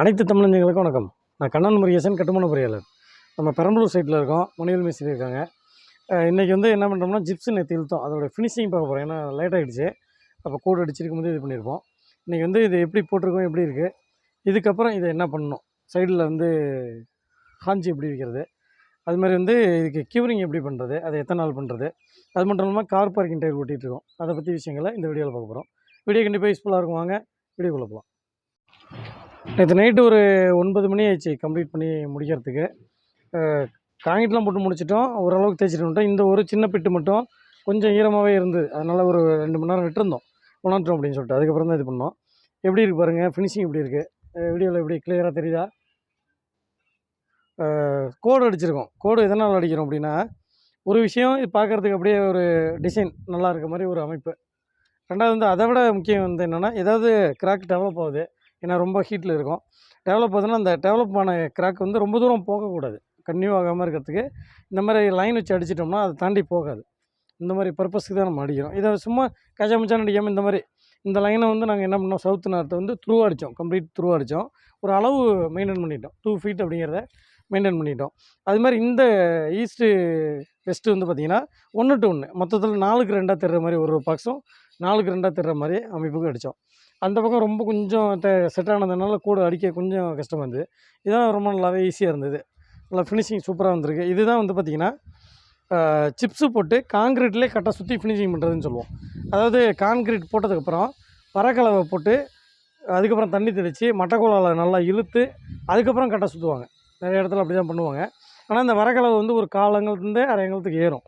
அனைத்து தமிழஞ்சங்களுக்கும் வணக்கம். நான் கண்ணன் முருகேசன் கட்டுமான பொறியாளர். நம்ம பெரம்பலூர் சைட்டில் இருக்கோம். மணிவேல் மேஸ்திரி இருக்காங்க. இன்றைக்கி வந்து என்ன பண்ணுறோம்னா ஜிப்ஸு நேற்று இழுத்தோம். அதோட ஃபினிஷிங் பார்க்க போகிறோம் ஏன்னா லேட் ஆகிடுச்சு அப்போ கோடு அடிச்சிருக்கும் போது இது பண்ணியிருப்போம் இன்றைக்கி வந்து இது எப்படி போட்டிருக்கோம் எப்படி இருக்குது இதுக்கப்புறம் இதை என்ன பண்ணணும்? சைடில் வந்து காஞ்சி எப்படி விற்கிறது அது மாதிரி வந்து இதுக்கு கியூரிங் எப்படி பண்ணுறது அதை எத்தனை நாள் பண்ணுறது அது மட்டும் இல்லாமல் கார் பார்க்கிங் டயர் ஓட்டிகிட்ருக்கோம் அதை பற்றி விஷயங்களை இந்த வீடியோவில் பார்க்க போகிறோம் வீடியோ கண்டிப்பாக யூஸ்ஃபுல்லாக இருக்கும். வாங்க வீடியோக்குள்ளே போகலாம் நேற்று நைட்டு ஒரு ஒன்பது மணி ஆயிடுச்சு கம்ப்ளீட் பண்ணி முடிக்கிறதுக்கு. காங்கிட்லாம் போட்டு முடிச்சிட்டோம். ஓரளவுக்கு தேய்ச்சிட்டு வந்துட்டோம். இந்த ஒரு சின்ன பிட்டு மட்டும் கொஞ்சம் ஈரமாகவே இருந்தது அதனால் ஒரு ரெண்டு மணி நேரம் விட்டுருந்தோம். உணர்த்தோம் அப்படின்னு சொல்லிட்டு. அதுக்கப்புறம் தான் இது பண்ணோம். எப்படி இருக்கு பாருங்கள் ஃபினிஷிங் எப்படி இருக்குது வீடியோவில் எப்படி கிளியராக தெரியுதா? கோடு அடிச்சிருக்கோம். கோடு எதனால் அடிக்கிறோம் அப்படின்னா ஒரு விஷயம் இது பார்க்குறதுக்கு அப்படியே ஒரு டிசைன் நல்லா இருக்க மாதிரி ஒரு அமைப்பு. ரெண்டாவது வந்து அதை விட முக்கியம் வந்து என்னென்னா ஏதாவது கிராக் டெவலப் ஆகுது. ஏன்னா ரொம்ப ஹீட்டில் இருக்கும். டெவலப் பார்த்தோன்னா அந்த டெவலப் ஆன கிராக் வந்து ரொம்ப தூரம் போகக்கூடாது. கன்னியூ ஆகாமல் இருக்கிறதுக்கு இந்த மாதிரி லைன் வச்சு அடிச்சிட்டோம்னா அதை தாண்டி போகாது. இந்த மாதிரி பர்பஸ்க்கு தான் நம்ம அடிக்கிறோம். இதை சும்மா கஜா அடிக்காமல் இந்த மாதிரி இந்த லைனை வந்து நாங்கள் என்ன பண்ணோம்? சவுத் நார்த்தை வந்து த்ரூ அடித்தோம் கம்ப்ளீட் த்ரூ அடித்தோம் ஒரு அளவு மெயின்டைன் பண்ணிட்டோம். டூ ஃபீட் அப்படிங்கிறத மெயின்டைன் பண்ணிட்டோம். அது மாதிரி இந்த ஈஸ்ட்டு வெஸ்ட்டு வந்து பார்த்திங்கன்னா ஒன்று டு ஒன்று மொத்தத்தில் நாலுக்கு ரெண்டாக தெரிற மாதிரி ஒரு பாக்ஸும் நாலுக்கு ரெண்டாக தெரிற மாதிரி அமைப்புக்கு அடித்தோம். அந்த பக்கம் ரொம்ப கொஞ்சம் செட் ஆனதுனால கூட அடிக்க கொஞ்சம் கஷ்டமாக இருந்தது இதான் ரொம்ப நல்லாவே ஈஸியாக இருந்தது. நல்லா ஃபினிஷிங் சூப்பராக வந்திருக்கு. இதுதான் வந்து பார்த்திங்கன்னா சிப்ஸு போட்டு காங்கிரீட்லேயே கரெக்டாக சுற்றி ஃபினிஷிங் பண்ணுறதுன்னு சொல்லுவோம். அதாவது கான்க்ரீட் போட்டதுக்கப்புறம் பறக்கலவை போட்டு அதுக்கப்புறம் தண்ணி தெளித்து மட்டக்கோலால் நல்லா இழுத்து அதுக்கப்புறம் கரெக்டாக சுற்றுவாங்க நிறைய இடத்துல அப்படி தான் பண்ணுவாங்க ஆனால் இந்த வரக்கலவை வந்து ஒரு காலங்கள்லேருந்து அரை எங்கலத்துக்கு ஏறும்.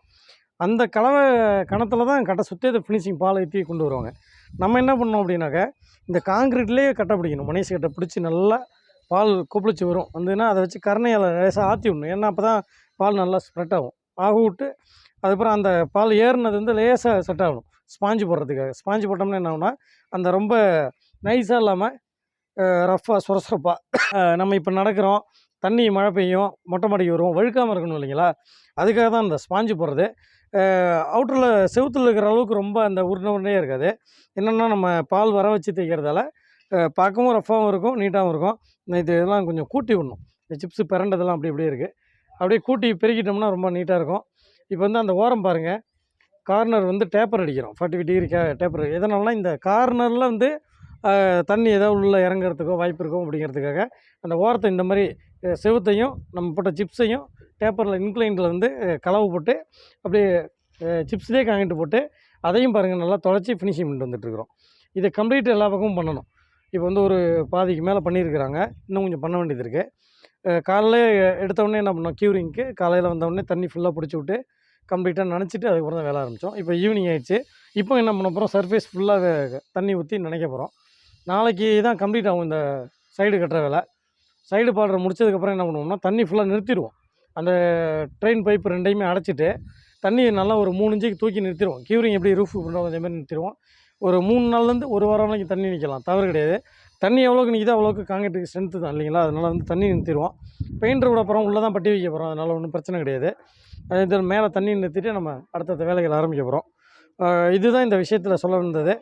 அந்த கலவை கணத்தில் தான் கட்டை சுற்றி அதை ஃபினிஷிங் பால் ஏற்றி கொண்டு வருவாங்க. நம்ம என்ன பண்ணோம் அப்படின்னாக்க இந்த காங்கிரீட்லேயே கட்டை பிடிக்கணும். மணிஷ் கட்டை பிடிச்சி நல்லா பால் கொப்பளிச்சு வரும். வந்துன்னா அதை வச்சு கருணையால் லேசாக ஆற்றி விடணும். ஏன்னா அப்போ தான் பால் நல்லா ஸ்ப்ரெட் ஆகும். ஆக விட்டு அதுக்கப்புறம் அந்த பால் ஏறினது வந்து லேசாக செட் ஆகணும். ஸ்பாஞ்சு போடுறதுக்காக. ஸ்பாஞ்சு போட்டோம்னா என்ன ஆகுனா அந்த ரொம்ப நைஸாக இல்லாமல் ரஃப்பாக சுரசுரப்பாக நம்ம இப்போ நடக்கிறோம். தண்ணி மழை பெய்யும் மொட்டை மாடிக்கு வரும் வழுக்காமல் இருக்கணும் இல்லைங்களா? அதுக்காக தான் இந்த ஸ்பாஞ்சு போடுறது. அவுட்டரில் செவுத்தில் இருக்கிற அளவுக்கு ரொம்ப அந்த உருண்டை உருண்டையாக இருக்காது. என்னென்னா நம்ம பால் வர வச்சு தைக்கிறதால பார்க்கவும் ரஃப்பாகவும் இருக்கும் நீட்டாகவும் இருக்கும். இது இதெல்லாம் கொஞ்சம் கூட்டி விடணும். இந்த சிப்ஸு பிறண்டதெல்லாம் அப்படி அப்படியே இருக்குது அப்படியே கூட்டி பெருக்கிட்டோம்னா ரொம்ப நீட்டாக இருக்கும். இப்போ வந்து அந்த ஓரம் பாருங்கள் கார்னர் வந்து டேப்பர் அடிக்கிறோம். ஃபார்ட்டி ஃபைவ் டிகிரி கே டேப்பர் எதனாலனா இந்த கார்னரில் வந்து தண்ணி ஏதாவது உள்ளே இறங்குறதுக்கோ வாய்ப்பு இருக்கும் அப்படிங்கிறதுக்காக அந்த ஓரத்தை இந்த மாதிரி செவுத்தையும் நம்ம போட்ட சிப்ஸையும் டேப்பரில் இன்க்ளைண்டில் வந்து கலவு போட்டு அப்படியே சிப்ஸ்லேயே காங்கிட்டு போட்டு அதையும் பாருங்கள் நல்லா தொலைச்சி ஃபினிஷிங் பண்ணிட்டு வந்துட்டுருக்குறோம். இதை கம்ப்ளீட் எல்லா பக்கமும் பண்ணணும். இப்போ வந்து ஒரு பாதிக்கு மேலே பண்ணியிருக்கிறாங்க. இன்னும் கொஞ்சம் பண்ண வேண்டியது இருக்குது காலையில் எடுத்தவுடனே என்ன பண்ணோம்? க்யூரிங்க்கு காலையில் வந்தவுடனே தண்ணி ஃபுல்லாக பிடிச்சி விட்டு கம்ப்ளீட்டாக நினச்சிட்டு அதுக்கப்புறம் தான் வேலை ஆரம்பித்தோம் இப்போ ஈவினிங் ஆயிடுச்சு. இப்போ என்ன பண்ண போகிறோம் சர்ஃபேஸ் ஃபுல்லாக தண்ணி ஊற்றி நினைக்க போகிறோம் நாளைக்கு தான் கம்ப்ளீட் ஆகும் இந்த சைடு கட்டுற வேலை. சைடு பாடுற முடிச்சதுக்கப்புறம் என்ன பண்ணுவோம்னா தண்ணி ஃபுல்லாக நிறுத்திடுவோம். அந்த ட்ரெயின் பைப் ரெண்டையுமே அடைச்சிட்டு தண்ணியை நல்லா ஒரு மூணு இன்ச்சுக்கு தூக்கி நிறுத்திடுவோம். க்யூரிங் எப்படி ரூஃப் பண்ணுறோம் அதேமாதிரி நிறுத்திடுவோம். ஒரு மூணு நாள்லேருந்து ஒரு வாரம் வரைக்கும் தண்ணி நிற்கலாம். தவறு கிடையாது. தண்ணி எவ்வளோக்கு நிற்கிதோ அவ்வளோக்கு காங்கிரீட்டுக்கு ஸ்ட்ரென்த்து தான் இல்லைங்களா? அதனால் வந்து தண்ணி நிறுத்திடுவோம். பெயிண்டர் விட போகிறோம் உள்ளே தான் பட்டி வைக்க போகிறோம் அதனால் ஒன்றும் பிரச்சனை கிடையாது. அதே இது மேலே தண்ணி நிறுத்திட்டு நம்ம அடுத்தடுத்த வேலைகள் ஆரம்பிக்க போகிறோம் இதுதான் இந்த விஷயத்தில் சொல்ல வந்தது.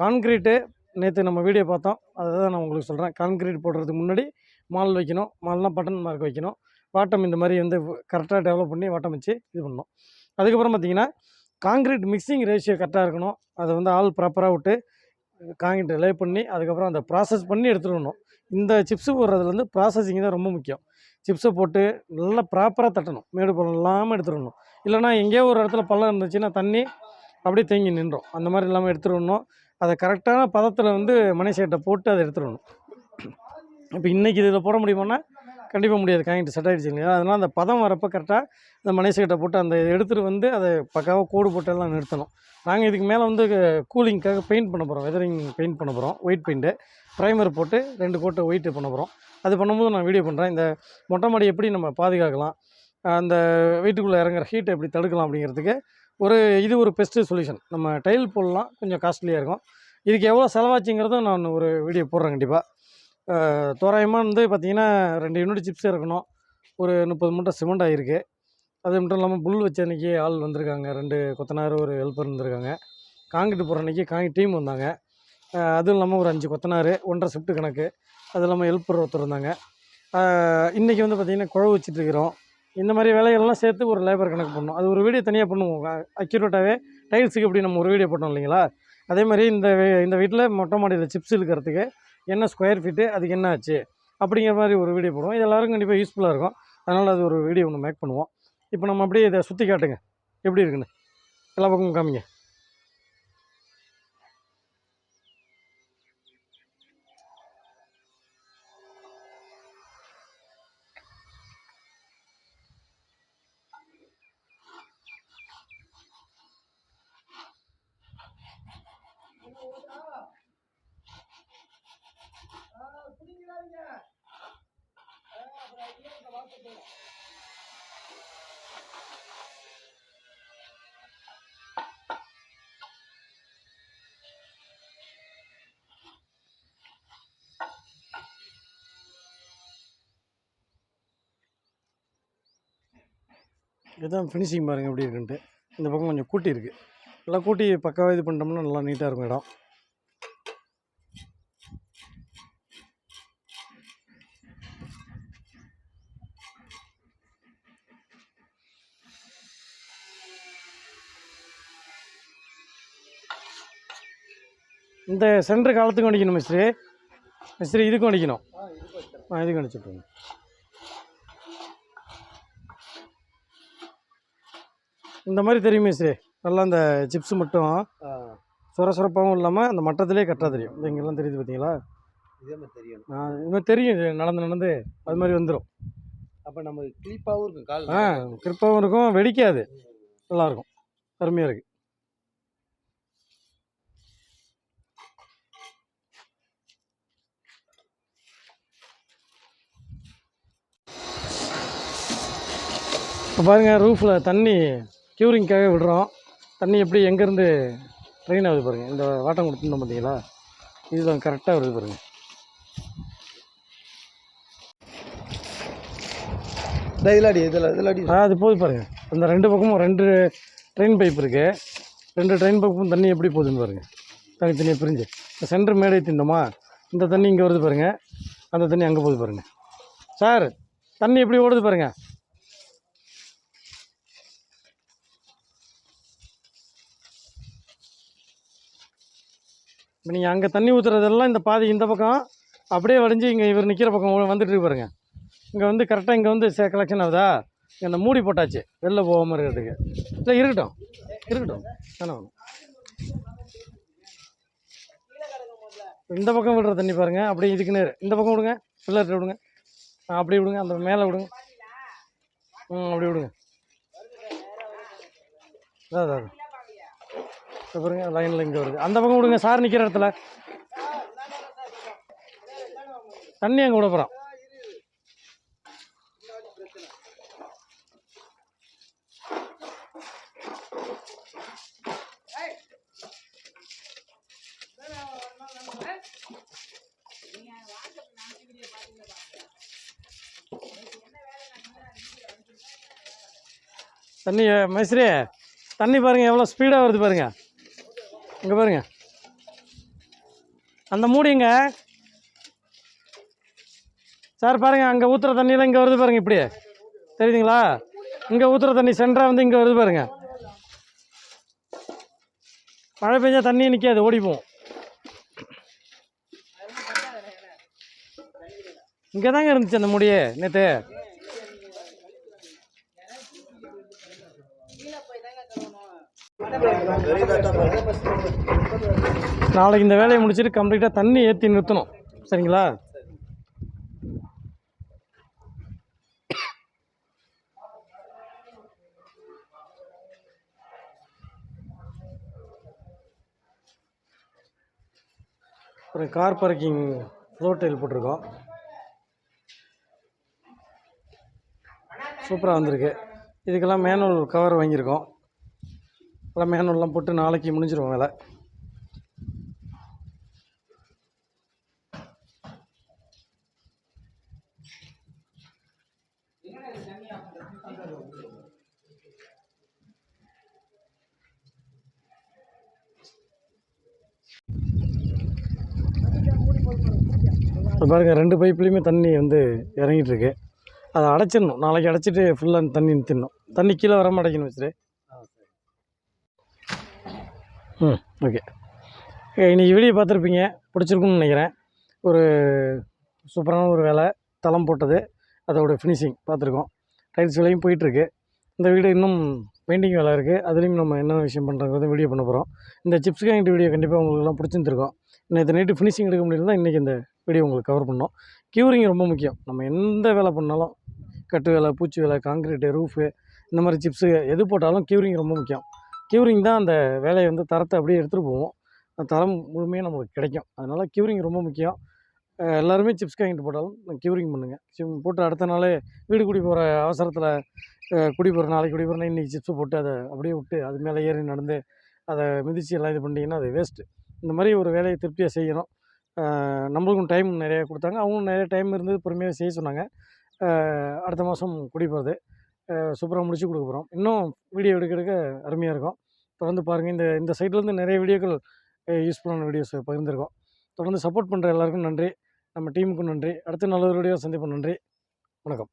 கான்க்ரீட்டு நேற்று நம்ம வீடியோ பார்த்தோம். அதை தான் நான் உங்களுக்கு சொல்கிறேன் கான்க்ரீட் போடுறதுக்கு முன்னாடி மால் வைக்கணும். மால்னால் பட்டன் மார்க் வைக்கணும். வாட்டம் இந்த மாதிரி வந்து கரெக்டாக டெவலப் பண்ணி வாட்டம் வச்சு இது பண்ணணும். அதுக்கப்புறம் பார்த்தீங்கன்னா காங்கிரீட் மிக்சிங் ரேஷியோ கரெக்டாக இருக்கணும். அதை வந்து ஆள் ப்ராப்பராக விட்டு காங்கிரீட் லே பண்ணி அதுக்கப்புறம் அந்த ப்ராசஸ் பண்ணி எடுத்துகிட்டு வரணும் இந்த சிப்ஸு போடுறதுல வந்து ப்ராசஸிங் தான் ரொம்ப முக்கியம். சிப்ஸை போட்டு நல்லா ப்ராப்பராக தட்டணும். மேடு பள்ளம் இல்லாமல் எடுத்துகிட்டு வரணும் இல்லைனா எங்கேயோ ஒரு இடத்துல பள்ளம் இருந்துச்சுன்னா தண்ணி அப்படியே தேங்கி நின்றோம் அந்த மாதிரி இல்லாமல் எடுத்துகிட்டு வரணும் அதை கரெக்டான பதத்தில் வந்து மணிசேட்டை போட்டு அதை எடுத்துகிட்டு வரணும் இப்போ இன்றைக்கி இதில் போட முடியுமான்னா கண்டிப்பாக முடியாது. காங்கிட்டு செட் ஆகிடுச்சு இல்லையா? அதனால் அந்த பதம் வரப்போ கரெக்டாக இந்த மணிசேட்டை போட்டு அந்த எடுத்துகிட்டு வந்து அதை பக்காவாக கோடு போட்டெல்லாம் நிறுத்தணும். நாங்கள் இதுக்கு மேலே வந்து கூலிங்க்காக பெயிண்ட் பண்ண போகிறோம் வெதரிங் பெயிண்ட் பண்ண போகிறோம் ஒயிட் பெயிண்ட்டு ப்ரைமர் போட்டு ரெண்டு கோட்டை ஒயிட்டு பண்ண போகிறோம் அது பண்ணும்போது நான் வீடியோ பண்ணுறேன் இந்த மொட்டை மாடி எப்படி நம்ம பாதுகாக்கலாம்? அந்த வீட்டுக்குள்ளே இறங்குற ஹீட்டை எப்படி தடுக்கலாம் அப்படிங்கிறதுக்கு ஒரு இது ஒரு பெஸ்ட்டு சொல்யூஷன் நம்ம டைல் போடலாம். கொஞ்சம் காஸ்ட்லியாக இருக்கும். இதுக்கு எவ்வளோ செலவாச்சுங்கிறதும் நான் ஒரு வீடியோ போடுறேன் கண்டிப்பாக தோராயமாக வந்து பார்த்திங்கன்னா ரெண்டு யூனிட் சிப்ஸ் இருக்கணும். ஒரு முப்பது மூட்டை சிமெண்ட் ஆகிருக்கு அது மட்டும் இல்லாமல் புல் வச்ச அன்றைக்கி ஆள் வந்திருக்காங்க. ரெண்டு கொத்தனார் ஒரு ஹெல்ப்பர் இருந்திருக்காங்க. காங்கிட்டு போகிற அன்றைக்கி காங்கி டீம் வந்தாங்க. அதுவும் இல்லாமல் ஒரு அஞ்சு கொத்தனார் ஒன்றரை ஷிஃப்ட் கணக்கு. அது இல்லாமல் ஹெல்ப்பர் ஒருத்தர் இருந்தாங்க. இன்றைக்கி வந்து பார்த்திங்கன்னா குழவு வச்சுட்ருக்கிறோம் இந்த மாதிரி வேலைகள்லாம் சேர்த்து ஒரு லேபர் கணக்கு பண்ணணும். அது ஒரு வீடியோ தனியாக பண்ணுவோம். அக்யூரேட்டாகவே டைல்ஸுக்கு எப்படி நம்ம ஒரு வீடியோ போட்டோம் இல்லைங்களா? அதே மாதிரி இந்த இந்த வீட்டில் மொட்டை மாடியில் சிப்ஸ் இழுக்கிறதுக்கு என்ன ஸ்கொயர் ஃபீட்டு அதுக்கு என்ன ஆச்சு அப்படிங்கிற மாதிரி ஒரு வீடியோ போடுவோம். இது கண்டிப்பாக யூஸ்ஃபுல்லாக இருக்கும். அதனால் அது ஒரு வீடியோ ஒன்று மேக் பண்ணுவோம். இப்போ நம்ம அப்படியே இதை சுற்றி காட்டுங்க. எப்படி இருக்குன்னு? எல்லா பக்கமும் காமிங்க. இதுதான் ஃபினிஷிங் பாருங்கள் எப்படி இருக்குன்ட்டு. இந்த பக்கம் கொஞ்சம் கூட்டி இருக்குது நல்லா கூட்டி பக்காவாக இது பண்ணிட்டோம்னா நல்லா நீட்டாக இருக்கும் இடம். இந்த சென்டர் காலத்துக்கும் அடிக்கணும் மிஸ்திரி மிஸ்திரி இதுக்கும் அடிக்கணும் ஆ இதுக்கும் அடிச்சுட்ருங்க இந்த மாதிரி தெரியும் மிஸ்திரி நல்லா அந்த சிப்ஸ் மட்டும் சொர சொரப்பாகவும் இல்லாமல் அந்த மட்டத்திலே கரெக்டாக தெரியும். இந்த இங்கெல்லாம் தெரியுது பார்த்தீங்களா இதே மாதிரி தெரியணும் ஆ, இது மாதிரி தெரியும். நடந்து நடந்து அது மாதிரி வந்துடும் அப்போ நம்ம கிளிப்பாகவும் இருக்கும் கால் ஆ கிருப்பாகவும் இருக்கும். வெடிக்காது. நல்லாயிருக்கும். அருமையாக இருக்குது இப்போ பாருங்கள் ரூஃபில் தண்ணி க்யூரிங்க்காக விடுறோம். தண்ணி எப்படி எங்கேருந்து ட்ரெயின் ஆகுது பாருங்கள் இந்த வாட்டம் கொடுத்துருந்தோம் பார்த்தீங்களா இதில் கரெக்டாக வருது பாருங்கள் இதில் அடி இதில் இதில் அடி. ஆ அது போகுது பாருங்கள் அந்த ரெண்டு பக்கமும் ரெண்டு ட்ரெயின் பைப் இருக்குது ரெண்டு ட்ரெயின் பக்கமும் தண்ணி எப்படி போகுதுன்னு பாருங்கள் தனித்தனியாக பிரிஞ்சு. இந்த சென்டர் மேடை திண்டோமா இந்த தண்ணி இங்கே வருது பாருங்கள் அந்த தண்ணி அங்கே போகுது பாருங்கள் சார் தண்ணி எப்படி ஓடுது பாருங்கள் நீங்கள் அங்கே தண்ணி ஊற்றுறதெல்லாம் இந்த பாதி இந்த பக்கம் அப்படியே வடிஞ்சு இங்கே இவர் நிற்கிற பக்கம் வந்துட்டு இருக்கு பாருங்க. இங்கே வந்து கரெக்டாக இங்கே வந்து கலெக்ஷன் ஆகுதா? இங்கே அந்த மூடி போட்டாச்சு. வெளில போகாமல் இருக்கிறதுக்கு. இல்லை இருக்கட்டும். இருக்கட்டும். வேணாம் இந்த பக்கம் விடுற தண்ணி பாருங்க. அப்படியே இதுக்கு நேர். இந்த பக்கம் விடுங்க. பில்லர்கிட்ட விடுங்க. ஆ அப்படி விடுங்க. அந்த மேலே விடுங்க. ம் அப்படி விடுங்க. அதான் அதான் அதான். பாருங்க லைனில் இங்கே வருது. அந்த பக்கம் விடுங்க சார் நிற்கிற இடத்துல. தண்ணி அங்கே விட போகிறோம் தண்ணி மைஸ்ரீ தண்ணி பாருங்கள் எவ்வளோ ஸ்பீடாக வருது பாருங்கள் இங்கே பாருங்க. அந்த மூடிங்க. சார் பாருங்கள் அங்கே ஊற்றுற தண்ணியெலாம் இங்கே வருது பாருங்கள் இப்படியே. தெரியுதுங்களா? இங்கே ஊற்றுற தண்ணி சென்டராக வந்து இங்கே வருது பாருங்கள் மழை பெஞ்சா தண்ணியே நிற்காது ஓடிப்போம். இங்கே தாங்க இருந்துச்சு அந்த முடியே நேற்று நாளைக்கு இந்த வேலையை முடிச்சுட்டு கம்ப்ளீட்டாக தண்ணி ஏற்றி நிறுத்தணும். சரிங்களா? ஒரு கார் பார்க்கிங் ஃப்ளோர் டைல் போட்டிருக்கோம். சூப்பராக வந்திருக்கு. இதுக்கெல்லாம் மேனுவல் கவர் வாங்கியிருக்கோம். எல்லாம் மேனுவல்லாம் போட்டு நாளைக்கு முடிஞ்சிருவோம் வேலை. இப்போ பாருங்கள் ரெண்டு பைப்லேயுமே தண்ணி வந்து இறங்கிட்டுருக்கு. அதை அடைச்சிடணும். நாளைக்கு அடைச்சிட்டு ஃபுல்லாக தண்ணி நிறுத்திடணும். தண்ணி கீழே வராமல் அடைக்கணும் வச்சுரு ஆ ம் ஓகே இன்றைக்கி வீடியோ பார்த்துருப்பீங்க. பிடிச்சிருக்குன்னு நினைக்கிறேன். ஒரு சூப்பரான ஒரு வேலை. தளம் போட்டது. அதோட ஃபினிஷிங் பார்த்துருக்கோம். டைல்ஸ் விலையும் போயிட்டுருக்கு. இந்த வீடு இன்னும் பெயிண்டிங் வேலை இருக்குது அதுலேயும் நம்ம என்ன விஷயம் பண்ணுறோங்கிறத வீடியோ பண்ண போகிறோம் இந்த சிப்ஸ் கேங்கிட்ட வீடியோ கண்டிப்பாக உங்களுக்குலாம் பிடிச்சிருந்துருக்கும். நேற்று நைட்டு ஃபினிஷிங் எடுக்க முடியல தான் இன்றைக்கி இந்த வீடியோ உங்களுக்கு கவர் பண்ணோம்? க்யூரிங் ரொம்ப முக்கியம். நம்ம எந்த வேலை பண்ணாலும் கட்டு வேலை பூச்சி வேலை காங்கிரீட்டு ரூஃபு இந்த மாதிரி சிப்ஸு எது போட்டாலும் க்யூரிங் ரொம்ப முக்கியம். க்யூரிங் தான் அந்த வேலையை வந்து தரத்தை அப்படியே எடுத்துகிட்டு போவோம் அந்த தரம் முழுமையாக நமக்கு கிடைக்கும். அதனால் க்யூரிங் ரொம்ப முக்கியம். எல்லாருமே சிப்ஸ் வாங்கிட்டு போட்டாலும் க்யூரிங் பண்ணுங்கள் சிம் போட்டு அடுத்த நாளே வீடு குடி போகிற அவசரத்தில் குடி போகிற நாளைக்கு குடி போகிறனா இன்றைக்கி சிப்ஸ் போட்டு அதை அப்படியே விட்டு அது மேலே ஏறி நடந்து அதை மிதித்து எல்லாம் இது பண்ணிங்கன்னா அது வேஸ்ட்டு இந்த மாதிரி ஒரு வேலையை திருப்தியாக செய்யணும். நம்மளுக்கும் டைம் நிறையா கொடுத்தாங்க. அவங்களும் நிறைய டைம் இருந்தது பொறுமையாக செய்ய சொன்னாங்க. அடுத்த மாதம் குடி போகிறது சூப்பராக முடிச்சு கொடுக்க போகிறோம் இன்னும் வீடியோ எடுக்க எடுக்க அருமையாக இருக்கும். தொடர்ந்து பாருங்கள் இந்த இந்த சைட்லேருந்து நிறைய வீடியோக்கள் யூஸ்ஃபுல்லான வீடியோஸ் பகிர்ந்துருக்கோம். தொடர்ந்து சப்போர்ட் பண்ணுற எல்லாருக்கும் நன்றி. நம்ம டீமுக்கும் நன்றி. அடுத்த நல்ல வீடியோ சந்திப்போம். நன்றி. வணக்கம்.